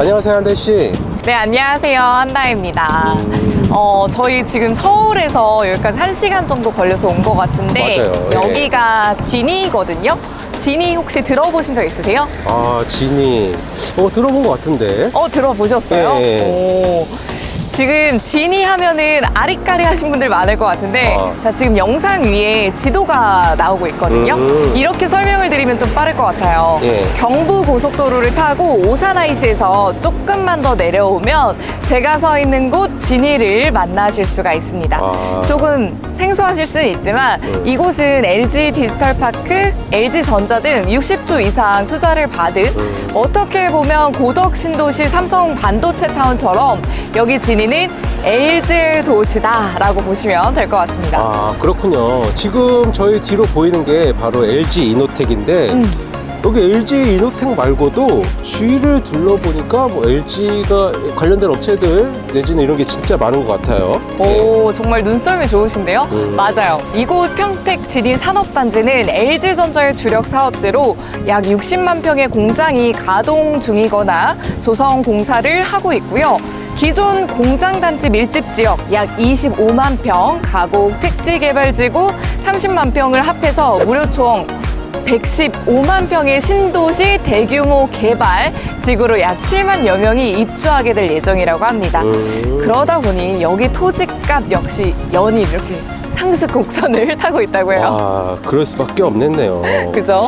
안녕하세요, 한대 씨. 네, 안녕하세요. 한다입니다. 어, 저희 지금 서울에서 여기까지 한시간 정도 걸려서 온 것 같은데 맞아요. 예. 여기가 진이거든요. 진이 혹시 들어보신 적 있으세요? 아, 진이. 어, 들어본 것 같은데. 어, 들어보셨어요? 예, 예. 오. 지금 진이 하면은 아리까리 하신 분들 많을 것 같은데 아. 자 지금 영상 위에 지도가 나오고 있거든요 음. 이렇게 설명을 드리면 좀 빠를 것 같아요 예. 경부 고속도로를 타고 오산아이시에서 조금만 더 내려오면 제가 서 있는 곳 진이를 만나실 수가 있습니다 아. 조금 생소하실 수는 있지만 음. 이곳은 LG 디지털 파크, LG 전자 등 60조 이상 투자를 받은 음. 어떻게 보면 고덕 신도시 삼성 반도체 타운처럼 여기 진이는 LG 도시다라고 보시면 될 것 같습니다. 아, 그렇군요. 지금 저희 뒤로 보이는 게 바로 LG 이노텍인데, 음. 여기 LG 이노텍 말고도 주위를 둘러보니까 뭐 LG가 관련된 업체들 내지는 이런 게 진짜 많은 것 같아요. 예. 오, 정말 눈썰미 좋으신데요? 음. 맞아요. 이곳 평택 진인 산업단지는 LG전자의 주력 사업지로 약 60만 평의 공장이 가동 중이거나 조성 공사를 하고 있고요. 기존 공장단지 밀집 지역 약 25만 평, 가곡 택지 개발지구 30만 평을 합해서 무려 총 115만 평의 신도시 대규모 개발 지구로 약 7만여 명이 입주하게 될 예정이라고 합니다. 음. 그러다 보니 여기 토지값 역시 연이 이렇게 상승 곡선을 타고 있다고 해요. 아, 그럴 수밖에 없겠네요. 그죠?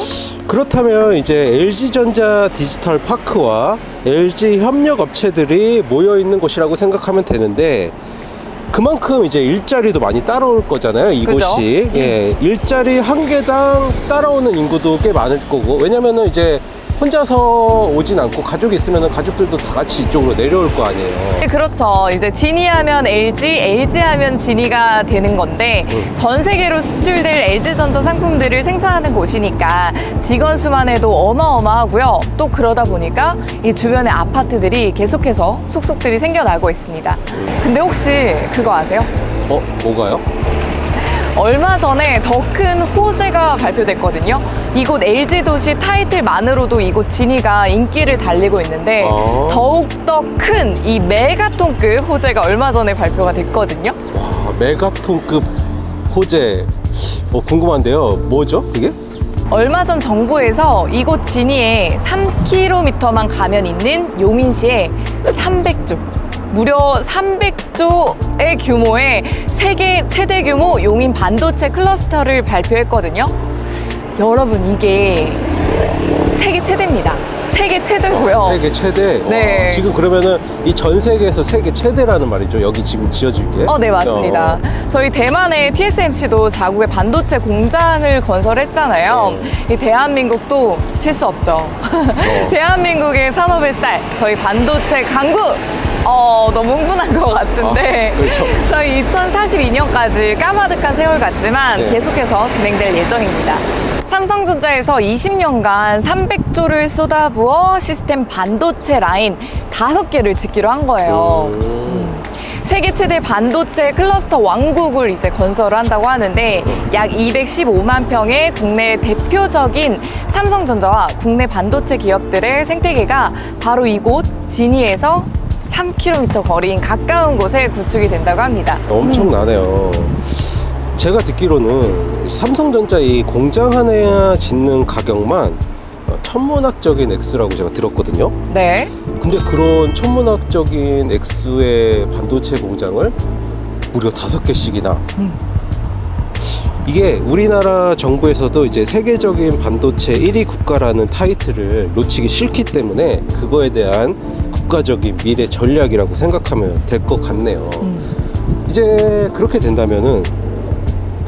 그렇다면 이제 LG전자 디지털 파크와 LG 협력 업체들이 모여 있는 곳이라고 생각하면 되는데 그만큼 이제 일자리도 많이 따라올 거잖아요. 이곳이? 예 일자리 한 개당 따라오는 인구도 꽤 많을 거고 왜냐면은 이제 혼자서 오진 않고 가족이 있으면 가족들도 다 같이 이쪽으로 내려올 거 아니에요. 네, 그렇죠. 이제 진이 하면 LG, LG 하면 진이가 되는 건데 음. 전 세계로 수출될 LG전자 상품들을 생산하는 곳이니까 직원 수만 해도 어마어마하고요. 또 그러다 보니까 이 주변의 아파트들이 계속해서 속속들이 생겨나고 있습니다. 근데 혹시 그거 아세요? 어 뭐가요? 얼마 전에 더 큰 호재가 발표됐거든요. 이곳 LG도시 타이틀만으로도 이곳 진이가 인기를 달리고 있는데 아. 더욱더 큰 이 메가톤급 호재가 얼마 전에 발표가 됐거든요. 와 메가톤급 호재 어, 궁금한데요. 뭐죠? 그게? 얼마 전 정부에서 이곳 진이에 3km만 가면 있는 용인시에 300조 무려 300조의 규모의 세계 최대 규모 용인 반도체 클러스터를 발표했거든요. 여러분 이게 세계 최대입니다. 세계 최대고요. 세계 최대. 어. 네. 와, 지금 그러면은 이 전 세계에서 세계 최대라는 말이죠. 여기 지금 지어질 게. 어, 네, 맞습니다. 어. 저희 대만의 TSMC도 자국의 반도체 공장을 건설했잖아요. 네. 이 대한민국도 실수 없죠. 대한민국의 산업을 쌀 저희 반도체 강국! 어, 너무 흥분한 것 같은데. 아, 그렇죠. 저희 2042년까지 까마득한 세월 같지만 네. 계속해서 진행될 예정입니다. 삼성전자에서 20년간 300조를 쏟아부어 시스템 반도체 라인 5개를 짓기로 한 거예요. 음. 세계 최대 반도체 클러스터 왕국을 이제 건설을 한다고 하는데 약 215만 평의 국내 대표적인 삼성전자와 국내 반도체 기업들의 생태계가 바로 이곳 진이에서 3km 거리인 가까운 곳에 구축이 된다고 합니다. 엄청나네요. 제가 듣기로는 삼성전자 이 공장 하나 짓는 가격만 어, 천문학적인 액수라고 제가 들었거든요. 네. 근데 그런 천문학적인 액수의 반도체 공장을 무려 다섯 개씩이나. 이게 우리나라 정부에서도 이제 세계적인 반도체 1위 국가라는 타이틀을 놓치기 싫기 때문에 그거에 대한 국가적인 미래 전략이라고 생각하면 될 것 같네요. 이제 그렇게 된다면은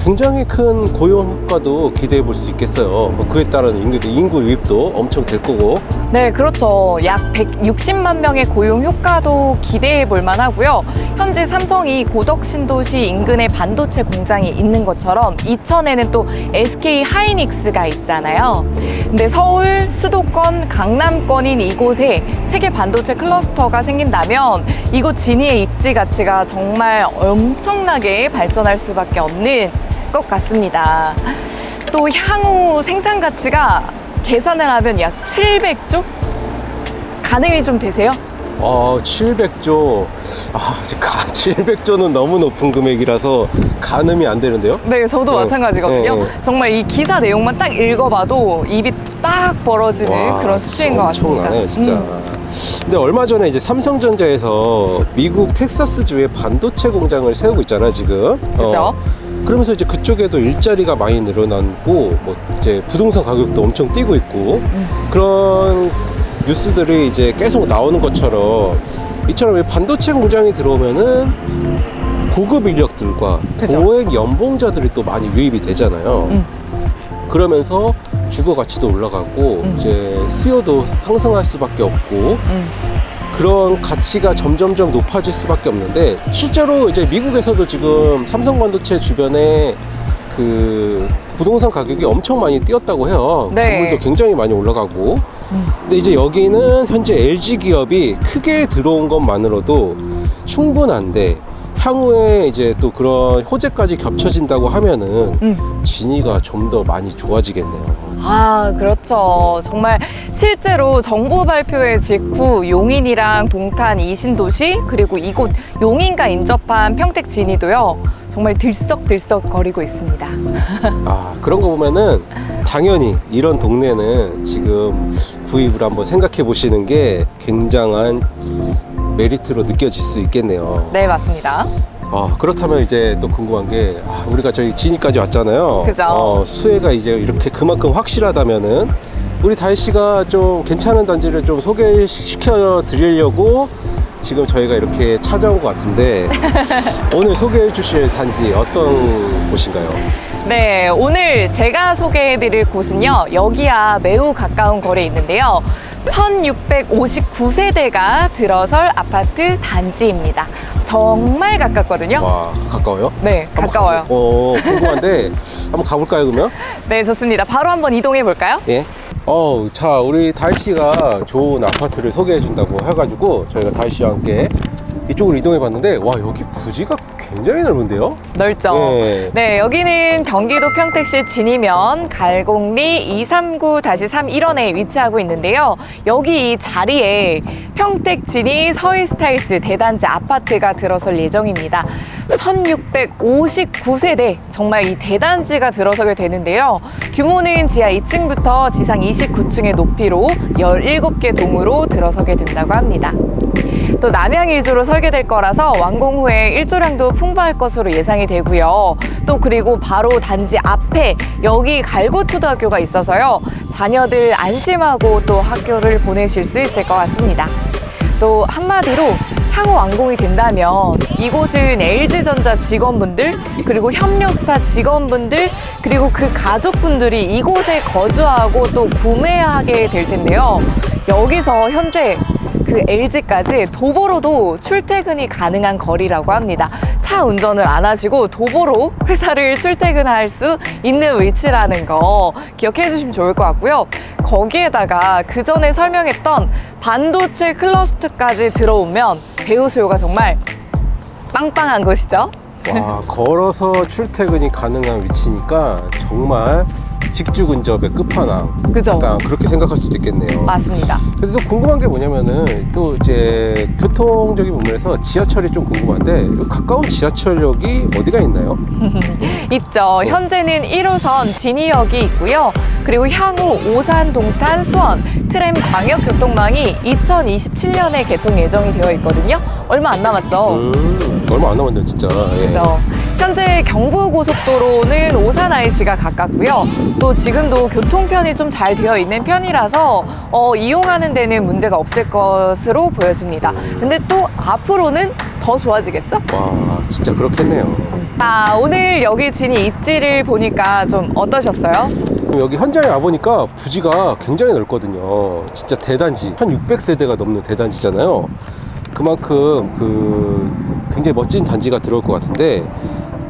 굉장히 큰 고용 효과도 기대해 볼 수 있겠어요. 뭐 그에 따른 인구, 인구 유입도 엄청 될 거고. 네, 그렇죠. 약 160만 명의 고용 효과도 기대해 볼 만하고요. 현재 삼성이 고덕 신도시 인근에 반도체 공장이 있는 것처럼 이천에는 또 SK 하이닉스가 있잖아요. 근데 서울, 수도권, 강남권인 이곳에 세계 반도체 클러스터가 생긴다면 이곳 진이의 입지 가치가 정말 엄청나게 발전할 수밖에 없는 것 같습니다. 또 향후 생산 가치가 계산을 하면 약 700조? 가능이 좀 되세요? 어, 700조. 아, 이제 가, 700조는 너무 높은 금액이라서 가늠이 안 되는데요? 네, 저도 네. 마찬가지거든요. 네, 네. 정말 이 기사 내용만 딱 읽어봐도 입이 딱 벌어지는 와, 그런 수치인 것 같습니다. 엄청나네, 진짜. 음. 근데 얼마 전에 이제 삼성전자에서 미국 텍사스주에 반도체 공장을 세우고 있잖아요, 지금. 그죠. 어, 그러면서 이제 그쪽에도 일자리가 많이 늘어났고, 뭐 이제 부동산 가격도 엄청 뛰고 있고, 음. 그런 뉴스들이 이제 계속 나오는 것처럼 이처럼 이 반도체 공장이 들어오면은 고급 인력들과 그죠. 고액 연봉자들이 또 많이 유입이 되잖아요. 음. 그러면서 주거 가치도 올라가고 음. 이제 수요도 상승할 수밖에 없고 음. 그런 가치가 점점점 높아질 수밖에 없는데 실제로 이제 미국에서도 지금 삼성 반도체 주변에 그 부동산 가격이 엄청 많이 뛰었다고 해요. 네. 건물도 굉장히 많이 올라가고. 음. 근데 이제 여기는 현재 LG 기업이 크게 들어온 것만으로도 충분한데 향후에 이제 또 그런 호재까지 겹쳐진다고 하면은 음. 진위가 좀 더 많이 좋아지겠네요. 아, 그렇죠. 정말 실제로 정부 발표의 직후 용인이랑 동탄 이신도시 그리고 이곳 용인과 인접한 평택 진이도요. 정말 들썩들썩 거리고 있습니다. 아 그런 거 보면은 당연히 이런 동네는 지금 구입을 한번 생각해 보시는 게 굉장한 메리트로 느껴질 수 있겠네요. 네, 맞습니다. 아 그렇다면 이제 또 궁금한 게 아, 우리가 저희 진이까지 왔잖아요. 그죠. 어, 수혜가 이제 이렇게 그만큼 확실하다면은 우리 다혜 씨가 좀 괜찮은 단지를 좀 소개시켜 드리려고 지금 저희가 이렇게 찾아온 것 같은데 오늘 소개해 주실 단지 어떤 곳인가요? 네, 오늘 제가 소개해드릴 곳은요, 여기야 매우 가까운 거리에 있는데요. 1659세대가 들어설 아파트 단지입니다. 정말 가깝거든요. 와 가까워요? 네, 한번 가까워요. 가- 어 궁금한데 한번 가볼까요 그러면? 네, 좋습니다. 바로 한번 이동해 볼까요? 예. 어, 자 우리 다희 씨가 좋은 아파트를 소개해 준다고 해가지고 저희가 다희 씨와 함께 이쪽으로 이동해 봤는데 와 여기 부지가 굉장히 넓은데요? 넓죠? 네. 네, 여기는 경기도 평택시 진이면 갈곡리 239-31원에 위치하고 있는데요. 여기 이 자리에 평택 진이 서희 스타일스 대단지 아파트가 들어설 예정입니다. 1659세대 정말 이 대단지가 들어서게 되는데요. 규모는 지하 2층부터 지상 29층의 높이로 17개 동으로 들어서게 된다고 합니다. 또 남양 일조로 설계될 거라서 완공 후에 일조량도 풍부할 것으로 예상이 되고요. 또 그리고 바로 단지 앞에 여기 갈고초등학교가 있어서요. 자녀들 안심하고 또 학교를 보내실 수 있을 것 같습니다. 또 한마디로 향후 완공이 된다면 이곳은 LG전자 직원분들 그리고 협력사 직원분들 그리고 그 가족분들이 이곳에 거주하고 또 구매하게 될 텐데요. 여기서 현재 그 LG까지 도보로도 출퇴근이 가능한 거리라고 합니다. 차 운전을 안 하시고 도보로 회사를 출퇴근할 수 있는 위치라는 거 기억해 주시면 좋을 것 같고요. 거기에다가 그 전에 설명했던 반도체 클러스터까지 들어오면 배우 수요가 정말 빵빵한 곳이죠. 와 걸어서 출퇴근이 가능한 위치니까 정말 직주 근접의 끝판왕. 그죠? 약간 그렇게 생각할 수도 있겠네요. 맞습니다. 그래서 또 궁금한 게 뭐냐면은 또 이제 교통적인 부분에서 지하철이 좀 궁금한데 이 가까운 지하철역이 어디가 있나요? 있죠. 현재는 1호선 진이역이 있고요. 그리고 향후 오산, 동탄, 수원 트램 광역 교통망이 2027년에 개통 예정이 되어 있거든요. 얼마 안 남았죠. 음, 얼마 안 남았네요, 진짜. 예. 그렇죠. 현재 경부고속도로는 오산 IC가 가깝고요. 또 지금도 교통편이 좀 잘 되어 있는 편이라서 어, 이용하는 데는 문제가 없을 것으로 보여집니다. 근데 또 앞으로는 더 좋아지겠죠? 와, 진짜 그렇겠네요. 아, 오늘 여기 진이 입지를 보니까 좀 어떠셨어요? 여기 현장에 와보니까 부지가 굉장히 넓거든요. 진짜 대단지. 한 600세대가 넘는 대단지잖아요. 그만큼 그 굉장히 멋진 단지가 들어올 것 같은데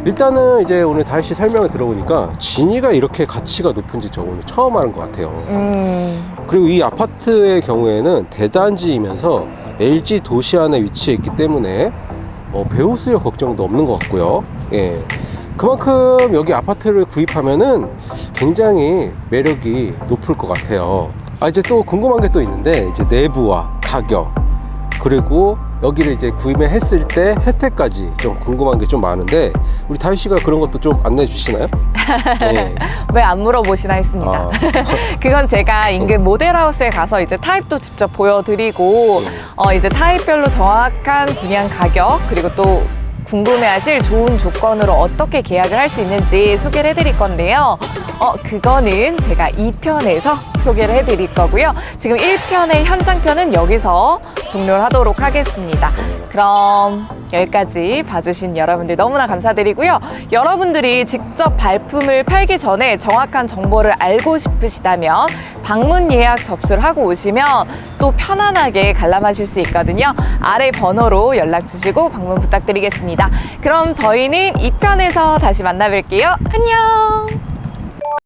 일단은 이제 오늘 다시 설명을 들어보니까 진이가 이렇게 가치가 높은지 저 오늘 처음 하는 것 같아요. 음, 그리고 이 아파트의 경우에는 대단지이면서 LG 도시 안에 위치해 있기 때문에 어, 배우 수요 걱정도 없는 것 같고요. 예. 그만큼 여기 아파트를 구입하면은 굉장히 매력이 높을 것 같아요. 아, 이제 또 궁금한 게 또 있는데, 이제 내부와 가격, 그리고 여기를 이제 구매했을 때 혜택까지 좀 궁금한 게 좀 많은데 우리 다희 씨가 그런 것도 좀 안내해 주시나요? 네. 왜 안 물어보시나 했습니다. 아. 그건 제가 인근 모델하우스에 가서 이제 타입도 직접 보여드리고 어, 이제 타입별로 정확한 분양 가격 그리고 또 궁금해하실 좋은 조건으로 어떻게 계약을 할 수 있는지 소개를 해드릴 건데요. 어, 그거는 제가 2편에서 소개를 해드릴 거고요. 지금 1편의 현장편은 여기서 종료를 하도록 하겠습니다. 그럼 여기까지 봐주신 여러분들 너무나 감사드리고요. 여러분들이 직접 발품을 팔기 전에 정확한 정보를 알고 싶으시다면 방문 예약 접수를 하고 오시면 또 편안하게 관람하실 수 있거든요. 아래 번호로 연락 주시고 방문 부탁드리겠습니다. 그럼 저희는 2편에서 다시 만나뵐게요. 안녕!